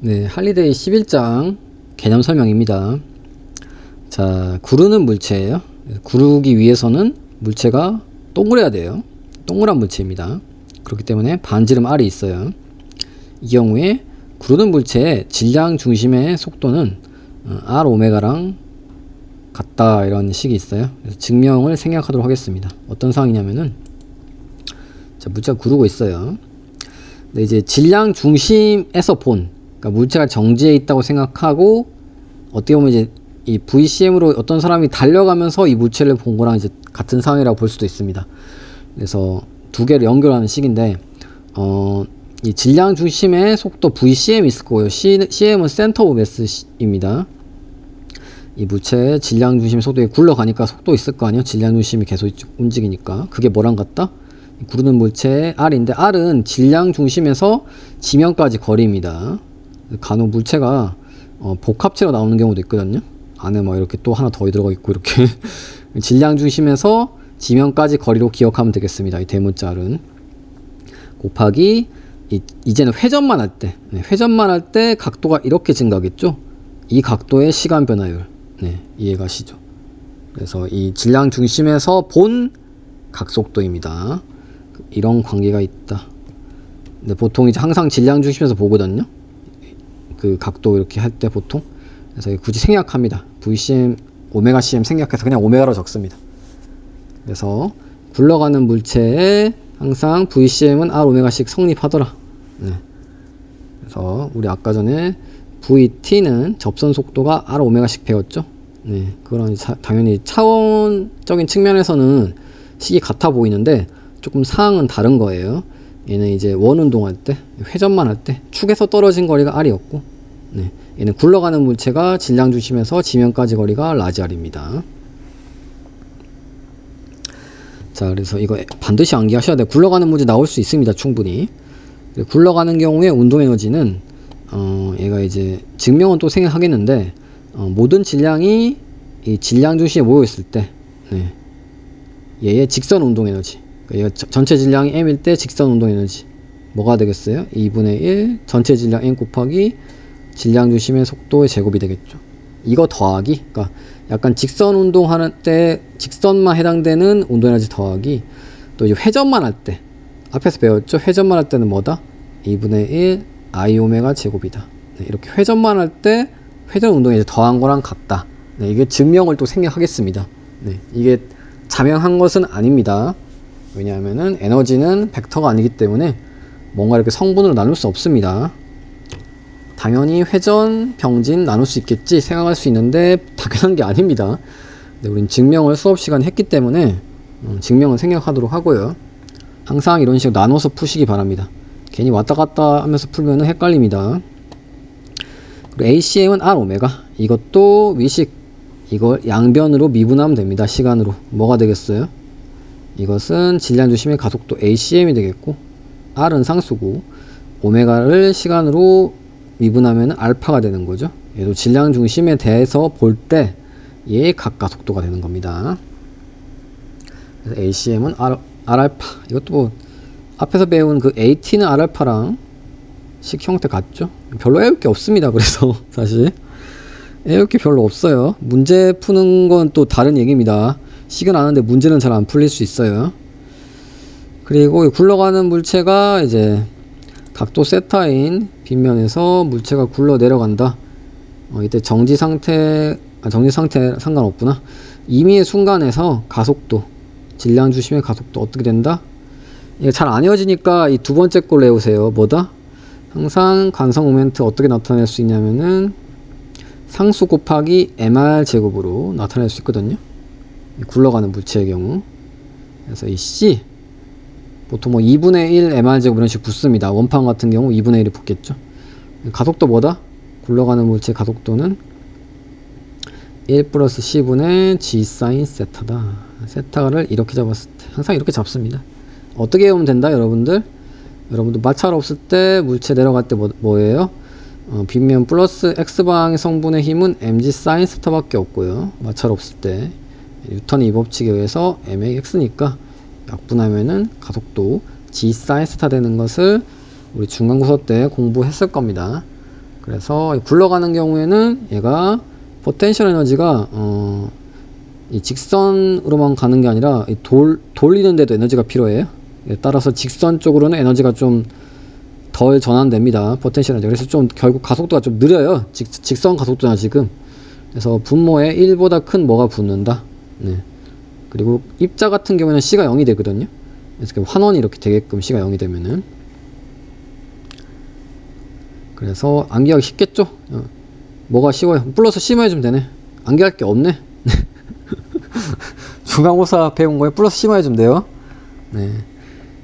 네, 할리데이 11장 개념 설명입니다. 자, 구르는 물체예요. 구르기 위해서는 물체가 동그래야 돼요. 동그란 물체입니다. 그렇기 때문에 반지름 R이 있어요. 이 경우에 구르는 물체의 질량 중심의 속도는 어, R 오메가랑 같다 이런 식이 있어요. 그래서 증명을 생략하도록 하겠습니다. 어떤 상황이냐면은 자, 물체가 구르고 있어요. 근데 이제 질량 중심에서 본 그러니까 물체가 정지해 있다고 생각하고 어떻게 보면 이제 이 VCM으로 어떤 사람이 달려가면서 이 물체를 본 거랑 이제 같은 상황이라고 볼 수도 있습니다. 그래서 두 개를 연결하는 식인데 어, 이 질량 중심의 속도 VCM이 있을 거고요. C, CM은 센터 오브 매스입니다. 이 물체의 질량 중심 속도에 굴러가니까 속도 있을 거 아니에요. 질량 중심이 계속 움직이니까 그게 뭐랑 같다? 구르는 물체의 R인데 R은 질량 중심에서 지면까지 거리입니다. 간혹 물체가 어, 복합체로 나오는 경우도 있거든요. 안에 막 이렇게 또 하나 더 들어가 있고 이렇게 질량 중심에서 지면까지 거리로 기억하면 되겠습니다. 이 대문자는 곱하기 이, 이제는 회전만 할 때, 네, 회전만 할 때 각도가 이렇게 증가하겠죠. 이 각도의 시간 변화율, 네, 이해가시죠? 그래서 이 질량 중심에서 본 각속도입니다. 이런 관계가 있다. 근데 보통 이제 항상 질량 중심에서 보거든요. 그 각도 이렇게 할 때 보통. 그래서 굳이 생략합니다. VCM, 오메가 CM 생략해서 그냥 오메가로 적습니다. 그래서 굴러가는 물체에 항상 VCM은 R 오메가씩 성립하더라. 네. 그래서 우리 아까 전에 VT는 접선 속도가 R 오메가씩 배웠죠. 네. 그런 자, 당연히 차원적인 측면에서는 식이 같아 보이는데 조금 사항은 다른 거예요. 얘는 이제 원 운동할 때 회전만 할 때 축에서 떨어진 거리가 R이었고 네. 얘는 굴러가는 물체가 질량 중심에서 지면까지 거리가 라지 R입니다. 자, 그래서 이거 반드시 암기하셔야 돼요. 굴러가는 문제 나올 수 있습니다. 충분히. 굴러가는 경우에 운동 에너지는 어, 얘가 이제 증명은 또 생각하겠는데 어, 모든 질량이 이 질량 중심에 모여 있을 때 네. 얘의 직선 운동 에너지 그러니까 전체 질량이 m일 때 직선 운동 에너지 뭐가 되겠어요? 2분의 1 전체 질량 m 곱하기 질량 중심의 속도의 제곱이 되겠죠. 이거 더하기 그러니까 약간 직선 운동하는 때 직선만 해당되는 운동 에너지 더하기 또 회전만 할 때 앞에서 배웠죠. 회전만 할 때는 뭐다? 2분의 1 i 오메가 제곱이다. 네, 이렇게 회전만 할 때 회전 운동에 이제 더한 거랑 같다. 네, 이게 증명을 또 생략하겠습니다. 네, 이게 자명한 것은 아닙니다. 왜냐하면은 에너지는 벡터가 아니기 때문에 뭔가 이렇게 성분으로 나눌 수 없습니다. 당연히 회전, 병진 나눌 수 있겠지 생각할 수 있는데 당연한 게 아닙니다. 근데 우린 증명을 수업 시간에 했기 때문에 음, 증명은 생략하도록 하고요. 항상 이런 식으로 나눠서 푸시기 바랍니다. 괜히 왔다 갔다 하면서 풀면 헷갈립니다. 그리고 ACM은 R 오메가 이것도 위식 이걸 양변으로 미분하면 됩니다. 시간으로 뭐가 되겠어요? 이것은 질량 중심의 가속도 ACM이 되겠고 R은 상수고 오메가를 시간으로 미분하면 알파가 되는 거죠. 얘도 질량 중심에 대해서 볼 때 얘의 각가속도가 되는 겁니다. 그래서 ACM은 R, R알파 이것도 뭐 앞에서 배운 그 AT는 R알파랑 식 형태 같죠? 별로 애울 게 없습니다. 그래서 사실 애울 게 별로 없어요. 문제 푸는 건 또 다른 얘기입니다. 식은 아는데 문제는 잘 안 풀릴 수 있어요. 그리고 이 굴러가는 물체가 이제 각도 세타인 빗면에서 물체가 굴러 내려간다. 어, 이때 정지 상태, 아, 정지 상태 상관없구나. 임의의 순간에서 가속도, 질량 중심의 가속도 어떻게 된다? 이게 잘 안 이어지니까 이 두 번째 걸 외우세요. 뭐다? 항상 관성 모멘트 어떻게 나타낼 수 있냐면은 상수 곱하기 mr 제곱으로 나타낼 수 있거든요. 이 굴러가는 물체의 경우. 그래서 이 c 보통 뭐 2분의 1 mr 제곱 이런 식으로 붙습니다. 원판 같은 경우 2분의 1이 붙겠죠. 가속도 뭐다? 굴러가는 물체 가속도는 1 플러스 c분의 g 사인 세타다. 세타를 이렇게 잡았을 때 항상 이렇게 잡습니다. 어떻게 외우면 된다, 여러분들? 여러분들 마찰 없을 때 물체 내려갈 때 뭐, 뭐예요? 어, 빗면 플러스 x방의 성분의 힘은 mg 사인 세타밖에 없고요. 마찰 없을 때 뉴턴의 이 법칙에 의해서 m의 x니까 약분하면은 가속도 g 사인 세타 되는 것을 우리 중간고사 때 공부했을 겁니다. 그래서 굴러가는 경우에는 얘가 포텐셜 에너지가 어, 이 직선으로만 가는 게 아니라 이 돌, 돌리는데도 에너지가 필요해요. 예, 따라서 직선 쪽으로는 에너지가 좀 덜 전환됩니다. 포텐셜 에너지. 그래서 좀 결국 가속도가 좀 느려요. 직, 직선 가속도나 지금. 그래서 분모에 1보다 큰 뭐가 붙는다. 네. 그리고 입자 같은 경우에는 C가 0이 되거든요. 그래서 그 환원이 이렇게 되게끔 C가 0이 되면은. 그래서 암기하기 쉽겠죠? 어. 뭐가 쉬워요? 플러스 C만 해주면 되네. 암기할 게 없네. 중간고사 배운 거에 플러스 C만 해주면 돼요. 네.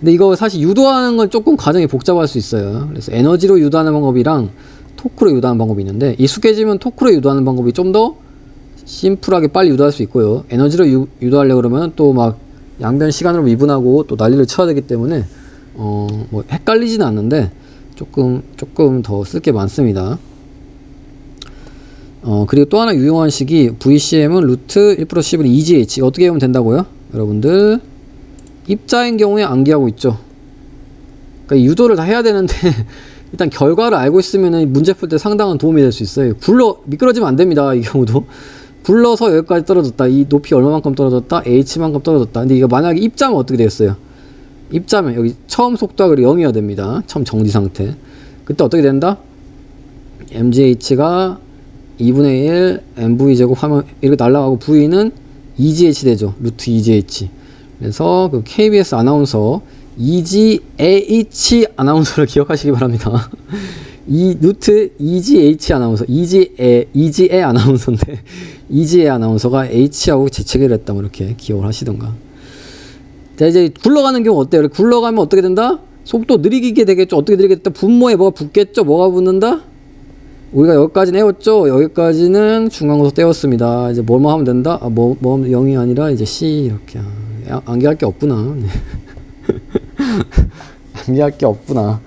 근데 이거 사실 유도하는 건 조금 과정이 복잡할 수 있어요. 그래서 에너지로 유도하는 방법이랑 토크로 유도하는 방법이 있는데 익숙해지면 토크로 유도하는 방법이 좀 더 심플하게 빨리 유도할 수 있고요. 에너지로 유, 유도하려고 그러면 또 막 양변 시간으로 미분하고 또 난리를 쳐야 되기 때문에 어 뭐 헷갈리지는 않는데 조금 조금 더 쓸 게 많습니다. 어 그리고 또 하나 유용한 식이 VCM은 루트 1 플러스 10은 2GH 어떻게 하면 된다고요? 여러분들 입자인 경우에 암기하고 있죠. 그러니까 유도를 다 해야 되는데 일단 결과를 알고 있으면 문제 풀 때 상당한 도움이 될 수 있어요. 굴러 미끄러지면 안 됩니다. 이 경우도 굴러서 여기까지 떨어졌다. 이 높이 얼마만큼 떨어졌다. h만큼 떨어졌다. 근데 이거 만약에 입자면 어떻게 되겠어요? 입자면 여기 처음 속도가 그리고 0이어야 됩니다. 처음 정지 상태. 그때 어떻게 된다? mgh가 2분의 1 mv 제곱 하면 이렇게 날라가고 v는 2gh 되죠. 루트 2gh. 그래서 그 KBS 아나운서 EGH 아나운서를 기억하시기 바랍니다. 이 루트 EGH 아나운서, EGA, EGA 아나운서인데 EGA 아나운서가 H하고 재채기를 했다 뭐 이렇게 기억을 하시던가. 자 이제 굴러가는 경우 어때요? 굴러가면 어떻게 된다? 속도 느리게 되겠죠. 어떻게 느리게 됐다? 분모에 뭐가 붙겠죠? 뭐가 붙는다? 우리가 여기까지 떼었죠? 여기까지는 중간고속 떼었습니다. 이제 뭐뭐 하면 된다? 아, 뭐, 뭐, 0이 아니라 이제 C 이렇게. 아, 암기할 게 없구나. 네. 암기할 게 없구나.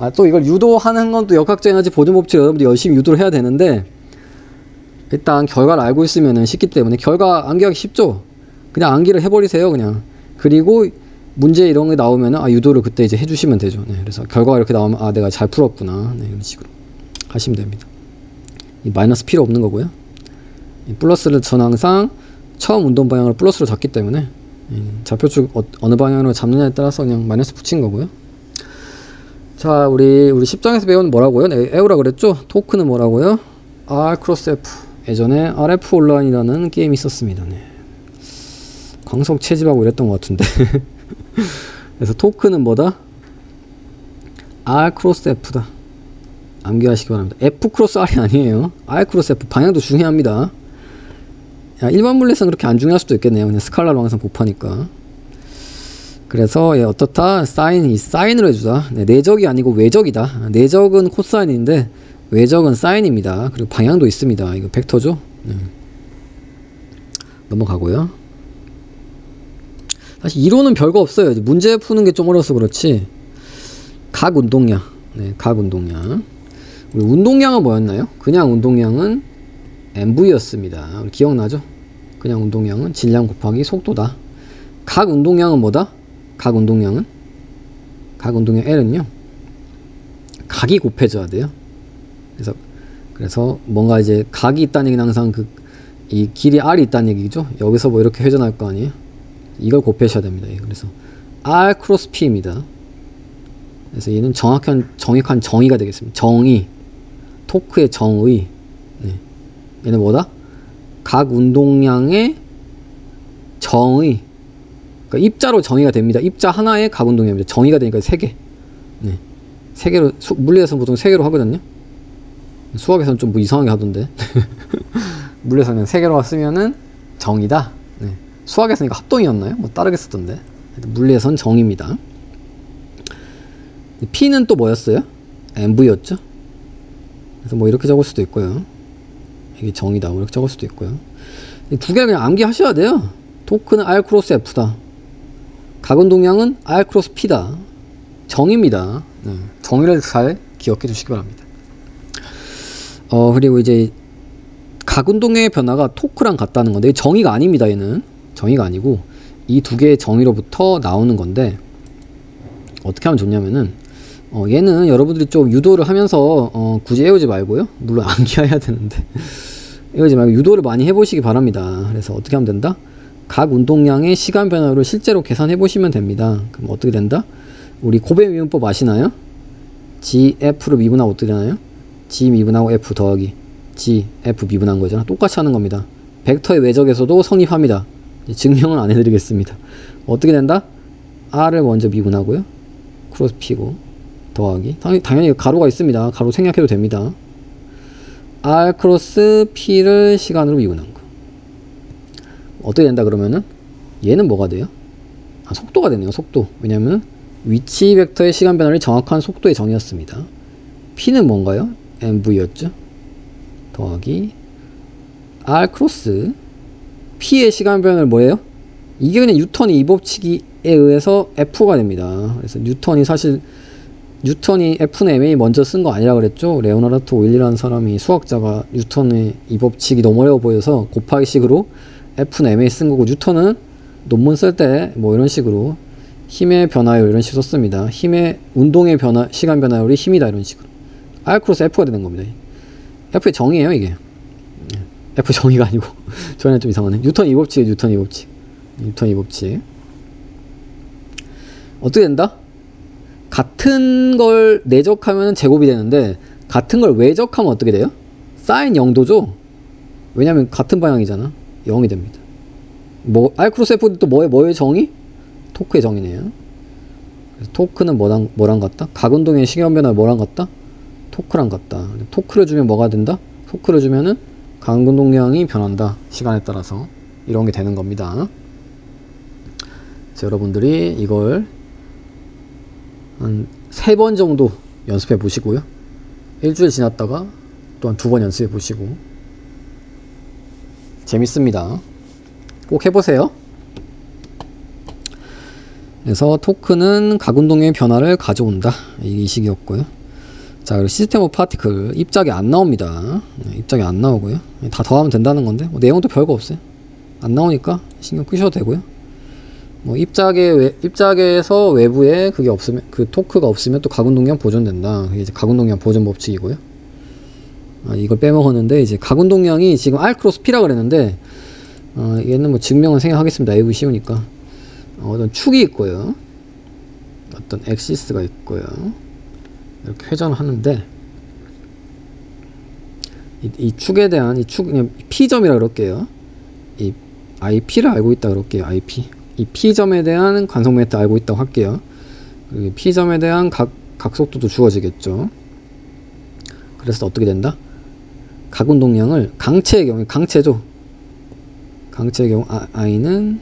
아, 또 이걸 유도하는 건 또 역학적 에너지 보존 법칙 여러분들 열심히 유도를 해야 되는데, 일단 결과를 알고 있으면 쉽기 때문에, 결과 암기하기 쉽죠? 그냥 암기를 해버리세요, 그냥. 그리고 문제 이런 게 나오면, 아, 유도를 그때 이제 해주시면 되죠. 네, 그래서 결과가 이렇게 나오면, 아, 내가 잘 풀었구나. 네, 이런 식으로 하시면 됩니다. 이 마이너스 필요 없는 거고요. 이 플러스를 전 항상 처음 운동 방향으로 플러스로 잡기 때문에, 예, 좌표축 어, 어느 방향으로 잡느냐에 따라서 그냥 마이너스 붙인 거고요. 자, 우리 우리 10장에서 배운 뭐라고요? 네, 에우라 그랬죠? 토크는 뭐라고요? R 크로스 F. 예전에 RF 온라인이라는 게임이 있었습니다. 네. 광석 채집하고 이랬던 것 같은데. 그래서 토크는 뭐다? R 크로스 F다. 암기하시기 바랍니다. F 크로스 R이 아니에요. R 크로스 F 방향도 중요합니다. 야, 일반 물리에서는 그렇게 안 중요할 수도 있겠네요. 그냥 스칼라로 항상 곱하니까. 그래서 예, 어떻다? 사인, 이 사인으로 해주자. 네, 내적이 아니고 외적이다. 내적은 코사인인데 외적은 사인입니다. 그리고 방향도 있습니다. 이거 벡터죠? 네. 넘어가고요. 사실 이론은 별거 없어요. 문제 푸는 게 좀 어려서 그렇지. 각 운동량. 네, 각 운동량. 우리 운동량은 뭐였나요? 그냥 운동량은 MV였습니다. 기억나죠? 그냥 운동량은 질량 곱하기 속도다. 각 운동량은 뭐다? 각 운동량은? 각 운동량 L은요. 각이 곱해져야 돼요. 그래서 그래서 뭔가 이제 각이 있다는 얘기는 항상 그 이 길이 R이 있다는 얘기죠. 여기서 뭐 이렇게 회전할 거 아니에요? 이걸 곱해셔야 됩니다. 그래서 R 크로스 P입니다. 그래서 얘는 정확한 정확한 정의가 되겠습니다. 정의 토크의 정의 네. 얘는 뭐다? 각 운동량의 정의 그러니까 입자로 정의가 됩니다. 입자 하나에 각 운동량입니다. 정의가 되니까 세 개. 네. 세 개로 수, 물리에서는 보통 세 개로 하거든요. 수학에서는 좀 뭐 이상하게 하던데. 물리에서는 세 개로 쓰면은 정의다. 네. 수학에서는 합동이었나요? 뭐 다르게 쓰던데. 물리에선 정의입니다. P는 또 뭐였어요? MV였죠? 그래서 뭐 이렇게 적을 수도 있고요. 이게 정의다. 뭐 이렇게 적을 수도 있고요. 두 개 그냥 암기하셔야 돼요. 토크는 R 크로스 F다. 각운동량은 R 크로스 P다. 정의입니다. 네. 정의를 잘 기억해 주시기 바랍니다. 어, 그리고 이제 각운동량의 변화가 토크랑 같다는 건데, 정의가 아닙니다, 얘는. 정의가 아니고, 이 두 개의 정의로부터 나오는 건데, 어떻게 하면 좋냐면은, 어, 얘는 여러분들이 좀 유도를 하면서 어, 굳이 외우지 말고요. 물론 암기해야 되는데 외우지 말고 유도를 많이 해보시기 바랍니다. 그래서 어떻게 하면 된다? 각 운동량의 시간 변화를 실제로 계산해 보시면 됩니다. 그럼 어떻게 된다? 우리 고배 미분법 아시나요? GF로 미분하고 어떻게 되나요? G 미분하고 F 더하기 G, F 미분한 거잖아. 똑같이 하는 겁니다. 벡터의 외적에서도 성립합니다. 증명은 안 해드리겠습니다. 어떻게 된다? R을 먼저 미분하고요. 크로스 P고 더하기 당연히, 당연히 가로가 있습니다. 가로 생략해도 됩니다. R 크로스 P를 시간으로 미분한 거. 어떻게 된다 그러면은 얘는 뭐가 돼요? 아, 속도가 되네요. 속도. 왜냐면 위치 벡터의 시간 변화를 정확한 속도의 정의였습니다. P는 뭔가요? MV였죠. 더하기 R 크로스 P의 시간 변화를 뭐예요? 이게 그냥 뉴턴이 이 법칙에 의해서 F가 됩니다. 그래서 뉴턴이 사실 뉴턴이 F는 MA 먼저 쓴 거 아니라 그랬죠. 레오나르토 오일리라는 사람이 수학자가 뉴턴의 이 법칙이 너무 어려워 보여서 곱하기 식으로 F는 MA 쓴 거고 뉴턴은 논문 쓸 때 뭐 이런 식으로 힘의 변화율 이런 식으로 썼습니다. 힘의 운동의 변화 시간 변화율이 힘이다 이런 식으로 R 크로스 F가 되는 겁니다. F의 정의예요 이게. F 정의가 아니고 저는 좀 이상하네. 뉴턴 이 법칙, 뉴턴 이 법칙, 뉴턴 이 법칙. 어떻게 된다? 같은 걸 내적하면 제곱이 되는데 같은 걸 외적하면 어떻게 돼요? 사인 0도죠. 왜냐면 같은 방향이잖아. 0이 됩니다. 뭐또 뭐의 뭐의 정의? 토크의 정의네요. 그래서 토크는 뭐랑 뭐랑 같다? 각 운동의 시간 변화 뭐랑 같다? 토크랑 같다. 토크를 주면 뭐가 된다? 토크를 주면은 강근동량이 변한다. 시간에 따라서 이런 게 되는 겁니다. 그래서 여러분들이 이걸 한 세 번 정도 연습해 보시고요. 일주일 지났다가 또 한 두 번 연습해 보시고 재밌습니다. 꼭 해보세요. 그래서 토크는 각운동의 변화를 가져온다. 이 식이었고요. 자, 그리고 시스템 오브 파티클 입작이 안 나옵니다. 네, 입작이 안 나오고요. 다 더하면 된다는 건데 뭐 내용도 별거 없어요. 안 나오니까 신경 끄셔도 되고요. 뭐 입작에 외, 입작에서 외부에 그게 없으면 그 토크가 없으면 또 가군동량 보존된다. 그게 이제 가군동량 보존 법칙이고요. 아, 이걸 빼먹었는데 이제 가군동량이 지금 R 크로스 P라 그랬는데 어, 얘는 뭐 증명은 생략하겠습니다. AV 쉬우니까 어, 어떤 축이 있고요. 어떤 엑시스가 있고요. 이렇게 회전하는데 이, 이 축에 대한 이 축 그냥 P점이라 그럴게요. 이 IP를 알고 있다 그럴게요. IP 이 P점에 대한 관성 메트 알고 있다고 할게요. 그리고 P점에 대한 각, 각속도도 주어지겠죠. 그래서 어떻게 된다? 각운동량을 강체의 경우에 강체죠. 강체의 경우 아, I는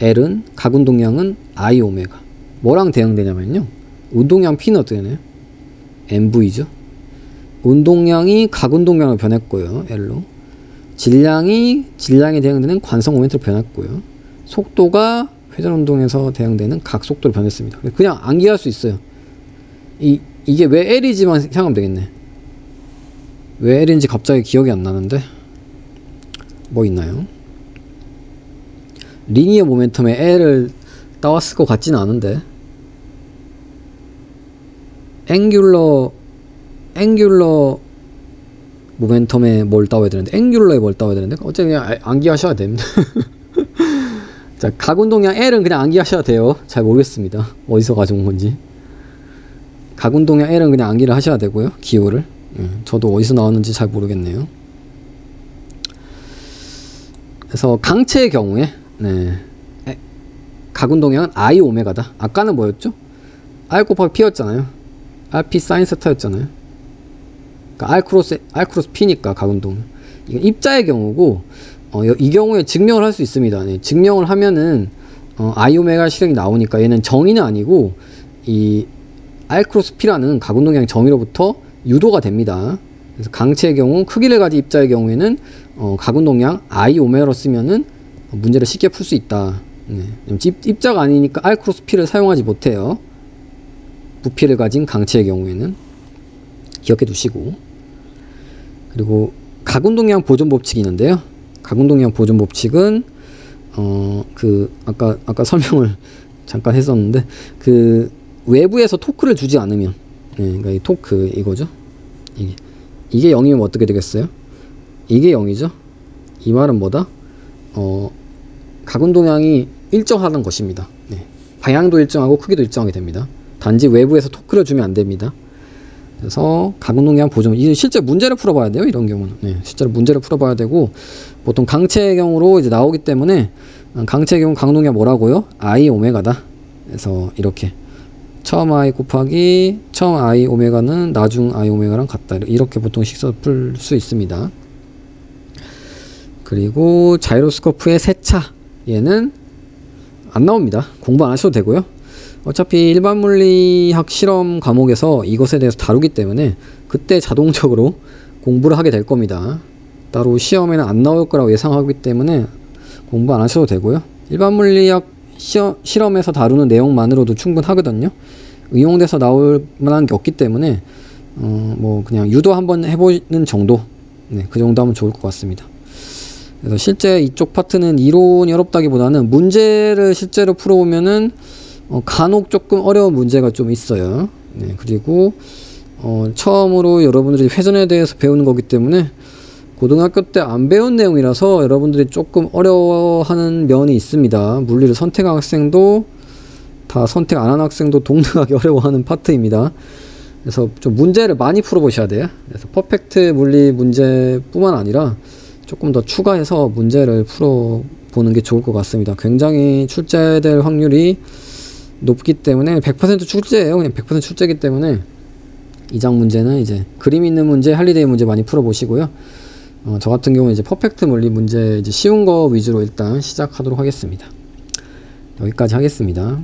L은 각운동량은 I 오메가 뭐랑 대응되냐면요. 운동량 P는 어떻게 되나요? MV죠. 운동량이 각운동량으로 변했고요. L로. 질량이 질량에 대응되는 관성 모멘트로 변했고요. 속도가 회전 운동에서 대응되는 각 속도로 변했습니다. 그냥 암기할 수 있어요. 이 이게 왜 L이지만 생각하면 되겠네. 왜 L인지 갑자기 기억이 안 나는데 뭐 있나요? 리니어 모멘텀에 L을 따왔을 것 같지는 않은데 앵귤러 앵귤러 모멘텀에 뭘 따와야 되는데 앵귤러에 뭘 따와야 되는데 어차피 그냥 아- 암기하셔야 됩니다. 자, 각운동량 L은 그냥 암기하셔야 돼요. 잘 모르겠습니다. 어디서 가져온 건지. 각운동량 L은 그냥 암기를 하셔야 되고요. 기호를. 예, 저도 어디서 나왔는지 잘 모르겠네요. 그래서 강체의 경우에 네. 에, 각운동량은 I 오메가다. 아까는 뭐였죠? R 곱하기 P였잖아요. RP 사인 세타였잖아요. 그러니까 R 크로스 R 크로스 P니까 각운동. 이건 입자의 경우고 어, 여- 이 경우에 증명을 할 수 있습니다. 네, 증명을 하면은 어, I 오메가 실행이 나오니까 얘는 정의는 아니고 이 R 크로스 P라는 각운동량 정의로부터 유도가 됩니다. 그래서 강체의 경우 크기를 가진 입자의 경우에는 어, 각운동량 I 오메가로 쓰면은 문제를 쉽게 풀 수 있다. 네. 입, 입자가 아니니까 R 크로스 P를 사용하지 못해요. 부피를 가진 강체의 경우에는 기억해 두시고 그리고 각운동량 보존 법칙이 있는데요. 각운동량 보존 법칙은 어 그 아까 아까 설명을 잠깐 했었는데 그 외부에서 토크를 주지 않으면 네, 그러니까 이 토크 이거죠. 이게 이게 0이면 어떻게 되겠어요? 이게 0이죠. 이 말은 뭐다? 어, 가군 동향이 일정하다는 것입니다. 네. 방향도 일정하고 크기도 일정하게 됩니다. 단지 외부에서 토크를 주면 안 됩니다. 그래서 가군 동향 보정 이 실제 문제를 풀어봐야 돼요. 이런 경우는 네, 실제로 문제를 풀어봐야 되고 보통 강체의 경우로 이제 나오기 때문에 어, 강체의 경우 동향 뭐라고요? i 오메가다. 그래서 이렇게 처음 i 곱하기 처음 i 오메가는 나중 i 오메가랑 같다. 이렇게 보통 식서 풀 수 있습니다. 그리고 자이로스코프의 세차 얘는 안 나옵니다. 공부 안 하셔도 되고요. 어차피 일반 물리학 실험 과목에서 이것에 대해서 다루기 때문에 그때 자동적으로 공부를 하게 될 겁니다. 따로 시험에는 안 나올 거라고 예상하기 때문에 공부 안 하셔도 되고요. 일반 물리학 시험, 실험에서 다루는 내용만으로도 충분하거든요. 응용돼서 나올 만한 게 없기 때문에 어, 뭐 그냥 유도 한번 해보는 정도, 네, 그 정도 하면 좋을 것 같습니다. 그래서 실제 이쪽 파트는 이론이 어렵다기보다는 문제를 실제로 풀어보면은 어, 간혹 조금 어려운 문제가 좀 있어요. 네, 그리고 어, 처음으로 여러분들이 회전에 대해서 배우는 거기 때문에 고등학교 때 안 배운 내용이라서 여러분들이 조금 어려워하는 면이 있습니다. 물리를 선택한 학생도 다 선택 안 한 학생도 동등하게 어려워하는 파트입니다. 그래서 좀 문제를 많이 풀어보셔야 돼요. 그래서 퍼펙트 물리 문제뿐만 아니라 조금 더 추가해서 문제를 풀어보는 게 좋을 것 같습니다. 굉장히 출제될 확률이 높기 때문에 100% 출제예요. 그냥 100% 출제이기 때문에 이장 문제는 이제 그림 있는 문제, 할리데이 문제 많이 풀어보시고요. 어, 저 같은 경우는 이제 퍼펙트 물리 문제 이제 쉬운 거 위주로 일단 시작하도록 하겠습니다. 여기까지 하겠습니다.